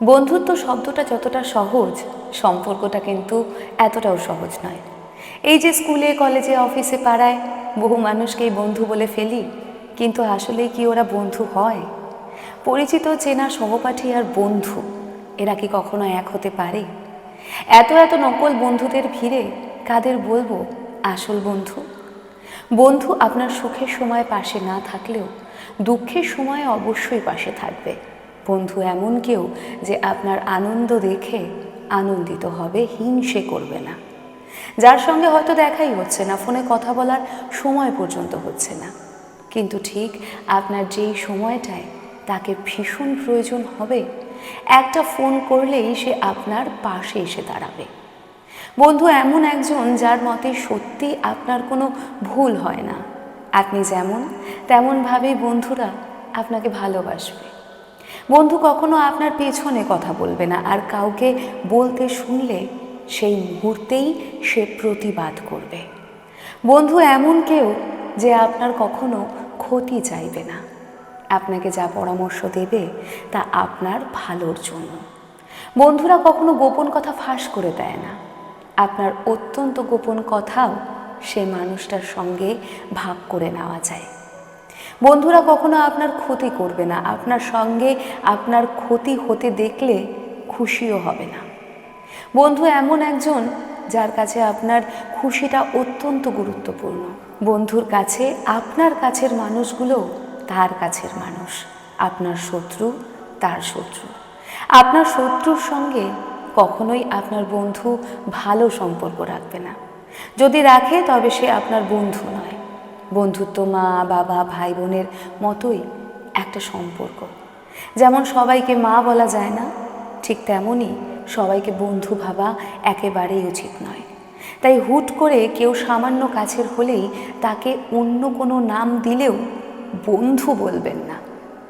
বন্ধুত্ব শব্দটা যতটা সহজ, সম্পর্কটা কিন্তু এতটাও সহজ নয়। এই যে স্কুলে, কলেজে, অফিসে পাড়ায় বহু মানুষকেই বন্ধু বলে ফেলি, কিন্তু আসলে কি ওরা বন্ধু হয়? পরিচিত, চেনা সহপাঠী আর বন্ধু, এরা কি কখনো এক হতে পারে? এত এত নকল বন্ধুদের ভিড়ে কাদের বলব আসল বন্ধু? বন্ধু আপনার সুখের সময় পাশে না থাকলেও দুঃখের সময় অবশ্যই পাশে থাকবে। বন্ধু এমন কেউ যে আপনার আনন্দ দেখে আনন্দিত হবে, হিংসে করবে না। যার সঙ্গে হয়তো দেখাই হচ্ছে না, ফোনে কথা বলার সময় পর্যন্ত হচ্ছে না। কিন্তু ঠিক আপনার যেই সময়টায় তাকে ভীষণ প্রয়োজন হবে, একটা ফোন করলেই সে আপনার পাশে এসে দাঁড়াবে। বন্ধু এমন একজন যার মতে সত্যি আপনার কোনো ভুল হয় না। আপনি যেমন, তেমনভাবেই বন্ধুরা আপনাকে ভালোবাসবে। বন্ধু কখনো আপনার পেছনে কথা বলবে না, আর কাউকে বলতে শুনলে সেই মুহূর্তেই সে প্রতিবাদ করবে। বন্ধু এমন কেউ যে আপনার কখনো ক্ষতি চাইবে না। আপনাকে যা পরামর্শ দেবে তা আপনার ভালোর জন্য। বন্ধুরা কখনো গোপন কথা ফাঁস করে দেয় না। আপনার অত্যন্ত গোপন কথাও সে মানুষটার সঙ্গে ভাগ করে নেওয়া যায়। বন্ধুরা, কখনো আপনার ক্ষতি করবে না। আপনার সঙ্গে আপনার ক্ষতি হতে দেখলে খুশিও হবে না। বন্ধু, এমন একজন যার কাছে আপনার খুশিটা অত্যন্ত গুরুত্বপূর্ণ। বন্ধুর কাছে, আপনার কাছের মানুষগুলো তার কাছের মানুষ। আপনার শত্রু তার শত্রু। আপনার শত্রুর সঙ্গে কখনোই আপনার বন্ধু ভালো সম্পর্ক রাখবে না। যদি রাখে, তবে সে আপনার বন্ধু বন্ধুত্ব, মা, বাবা, ভাই, বোনের মতোই একটা সম্পর্ক। যেমন সবাইকে মা বলা যায় না, ঠিক তেমনই সবাইকে বন্ধু ভাবা একেবারেই উচিত নয়। তাই হুট করে কেউ সামান্য কাছের হলেই তাকে অন্য কোনো নাম দিলেও বন্ধু বলবেন না।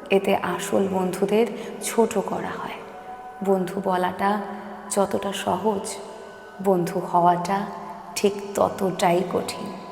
এতে আসল বন্ধুদের ছোট করা হয়। বন্ধু বলাটা যতটা সহজ, বন্ধু হওয়াটা ঠিক ততটাই কঠিন।